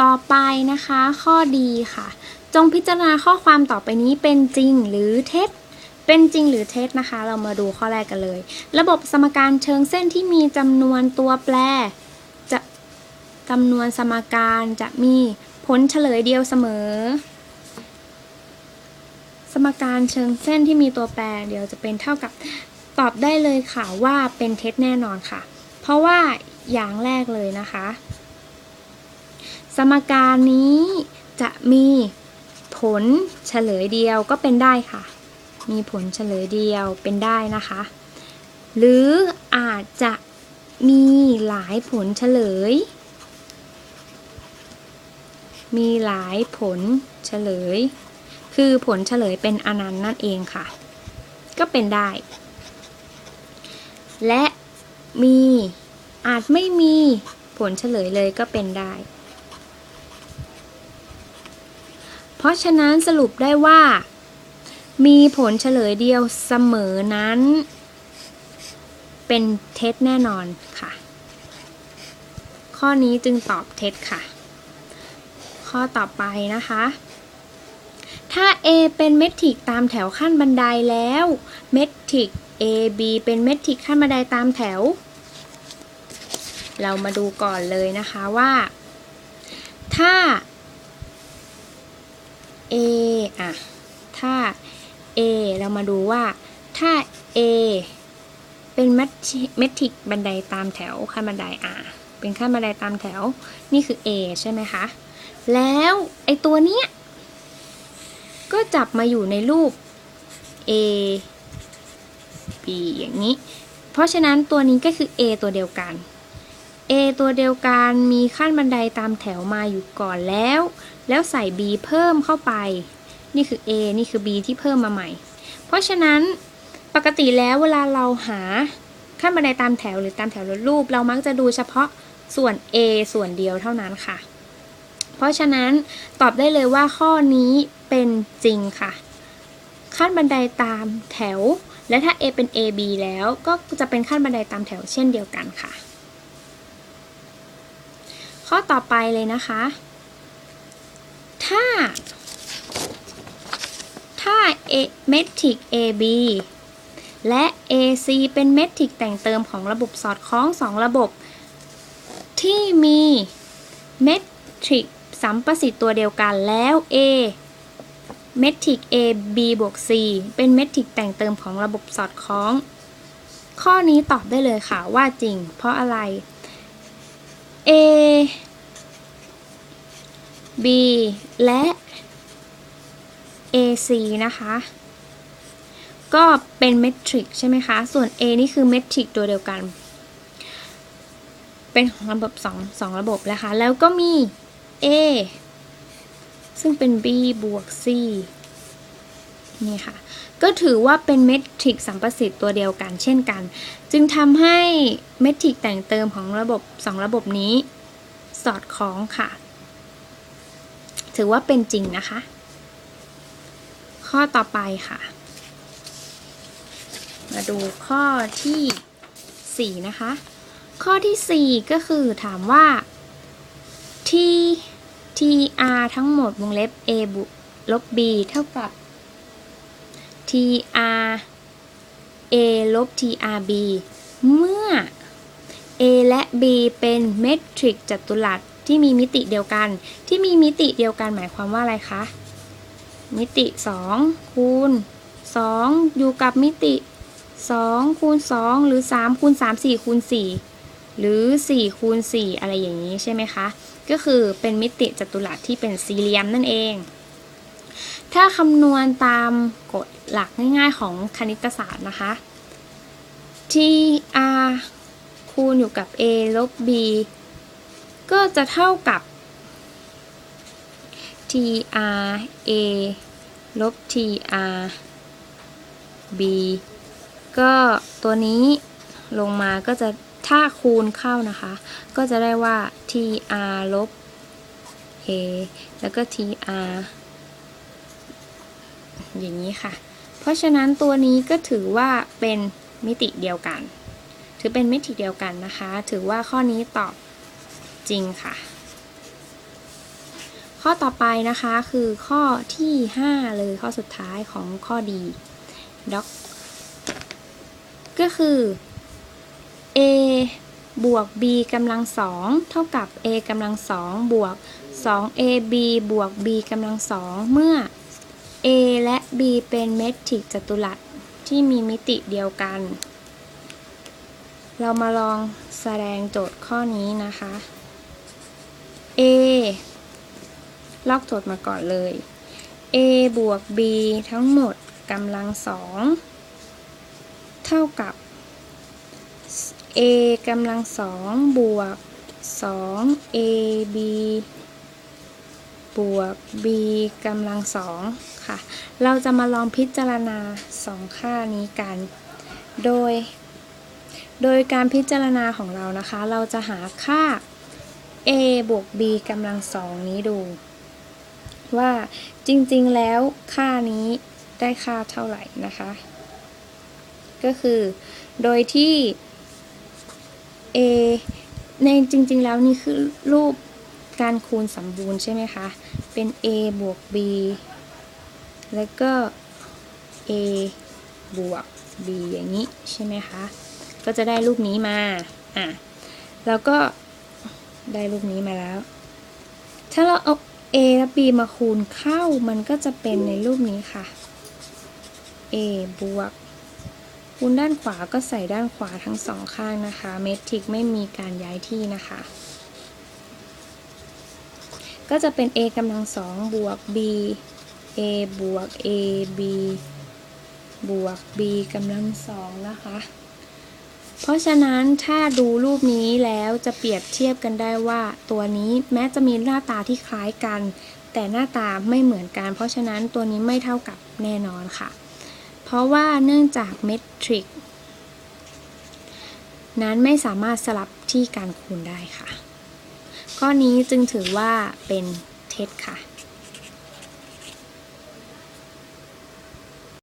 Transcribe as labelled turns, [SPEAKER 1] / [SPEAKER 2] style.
[SPEAKER 1] ต่อไปนะคะ ข้อดีค่ะ จงพิจารณาข้อความต่อไปนี้เป็นจริงหรือเท็จเป็นจริงหรือเท็จนะคะ เรามาดูข้อแรกกันเลย ระบบสมการเชิงเส้นที่มีจำนวนตัวแปร จะจำนวนสมการจะมีผลเฉลยเดียวเสมอ สมการเชิงเส้นที่มีตัวแปร เดี๋ยวจะเป็นเท่ากับตอบได้เลยค่ะว่าเป็นเท็จแน่นอนค่ะ เพราะว่าอย่างแรกเลยนะคะ มการนี้จะมีผลเฉลยเดียวก็เป็นได้ค่ะ มีผลเฉลยเดียวเป็นได้นะคะ หรืออาจจะมีหลายผลเฉลย มีหลายผลเฉลย คือผลเฉลยเป็นอนันต์นั่นเองค่ะ ก็เป็นได้ และมีอาจไม่มีผลเฉลยเลยก็เป็นได้ เพราะฉะนั้นสรุปได้ว่า มีผลเฉลยเดียวเสมอนั้น เป็นเท็จแน่นอนค่ะ ข้อนี้จึงตอบเท็จค่ะ ข้อต่อไปนะคะ ถ้า A เป็นเมทริกตามแถวขั้นบันไดแล้ว เมทริก A B เป็นเมทริกขั้นบันไดตามแถว เรามาดูก่อนเลยนะคะว่า ถ้า A อะ ถ้า A เรามาดูว่า ถ้า A เป็นเมทริกบันไดตามแถวขั้นบันไดอะเป็นขั้นบันไดตามแถว นี่คือ A ใช่ไหมคะ แล้วไอตัวเนี้ย ก็จับมาอยู่ในรูป A B อย่างนี้ เพราะฉะนั้นตัวนี้ก็คือ A ตัวเดียวกัน A ตัวเดียวกันมีขั้นบันไดตามแถวมาอยู่ก่อนแล้ว แล้วใส่ B เพิ่มเข้าไป นี่คือ A นี่คือ B ที่เพิ่มมาใหม่ เพราะฉะนั้นปกติแล้วเวลาเราหาขั้นบันไดตามแถวหรือตามแถวรถรูป เรามักจะดูเฉพาะส่วน A ส่วนเดียวเท่านั้นค่ะ เพราะฉะนั้นตอบได้เลยว่าข้อนี้เป็นจริงค่ะขั้นบันไดตามแถว และถ้า A เป็น AB แล้วก็จะเป็นขั้นบันไดตามแถวเช่นเดียวกันค่ะ ข้อต่อไปเลยนะคะ ถ้า ถ้า A เมทริก AB และ AC เป็นเมทริกแต่งเติมของระบบสอดคล้องสองระบบ ที่มีเมทริกสัมประสิทธิ์ตัวเดียวกันแล้ว A เมทริก A B บวก C เป็นเมทริกแต่งเติมของระบบสอดคล้อง ข้อนี้ตอบได้เลยค่ะว่าจริง เพราะอะไร A B และ AC นะคะ ก็เป็นเมทริกใช่ไหมคะ ส่วน A นี่คือเมทริกตัวเดียวกัน เป็นของระบบ2 2ระบบนะคะ แล้วก็มี A ซึ่งเป็น B บวก C นี่ค่ะ ก็ถือว่าเป็นเมทริกสัมประสิทธิ์ตัวเดียวกันเช่นกัน จึงทำให้เมทริกแต่งเติมของระบบ 2 ระบบนี้ สอดคล้องค่ะ ถือว่าเป็นจริงนะคะ ข้อต่อไปค่ะ มาดูข้อที่ 4 นะคะ ข้อที่ 4 ก็คือถามว่า t tr ทั้งหมดวงเล็บ a บวกลบ b เท่ากับ tr a ลบ trb เมื่อ a และ b เป็นเมทริกจัตุรัส ที่มีมิติเดียวกัน ที่มีมิติเดียวกันหมายความว่าอะไรคะ มิติ 2 คูณ 2 อยู่กับมิติ 2 คูณ 2 หรือ 3 คูณ 3 4 คูณ 4 หรือ 4 คูณ 4 อะไรอย่างนี้ใช่ไหมคะ ก็คือเป็นมิติจัตุรัสที่เป็นสี่เหลี่ยมนั่นเอง ถ้าคำนวณตามกฎหลักง่ายๆของคณิตศาสตร์นะคะ tr คูณอยู่กับ a ลบ b ก็จะเท่ากับ tr a ลบ tr b ก็ตัวนี้ลงมาก็จะถ้าคูณเข้านะคะ ก็จะได้ว่า tr ลบ a แล้วก็ tr อย่างนี้ค่ะ เพราะฉะนั้นตัวนี้ก็ถือว่าเป็นมิติเดียวกัน ถือเป็นมิติเดียวกันนะคะ ถือว่าข้อนี้ตอบ จริงค่ะ ข้อต่อไปนะคะคือข้อที่ 5 เลยข้อสุดท้ายของข้อดีด็อกก็คือ a บวก b กำลังสองเท่ากับ a กำลังสองบวก 2ab บวก b กำลังสองเมื่อ a และ b เป็นเมตริกจัตุรัสที่มีมิติเดียวกัน เรามาลองแสดงโจทย์ข้อนี้นะคะ a ลอกโจทย์มาก่อนเลย a บวก b ทั้งหมดกำลังสองเท่ากับ a กำลังสองบวก 2 ab บวก b กำลังสองค่ะ เราจะมาลองพิจารณาสองค่านี้กัน โดย โดยการพิจารณาของเรานะคะ เราจะหาค่า a บวก b กำลังสองนี้ดู ว่าจริงๆแล้วค่านี้ได้ค่าเท่าไหร่นะคะ ก็คือโดยที่ a ในจริงๆแล้วนี่คือรูปการคูณสมบูรณ์ใช่ไหมคะ เป็น a บวก b แล้วก็ a บวก b อย่างนี้ใช่ไหมคะ ก็จะได้รูปนี้มา อะ แล้วก็ ได้รูปนี้มาแล้ว ถ้าเราเอา a และ b มาคูณเข้ามันก็จะเป็นในรูปนี้ค่ะ a บวกคูณด้านขวาก็ใส่ด้านขวาทั้งสองข้างนะคะ เมทริกไม่มีการย้ายที่นะคะ ก็จะเป็น a กำลังสองบวก b a บวก a b บวก b กำลังสองนะคะ เพราะฉะนั้นถ้าดูรูปนี้แล้วจะเปรียบเทียบกันได้ว่า ตัวนี้แม้จะมีหน้าตาที่คล้ายกัน แต่หน้าตาไม่เหมือนกัน เพราะฉะนั้นตัวนี้ไม่เท่ากับแน่นอนค่ะ เพราะว่าเนื่องจากเมทริกนั้นไม่สามารถสลับที่การคูณได้ค่ะ ข้อนี้จึงถือว่าเป็นเท็จค่ะ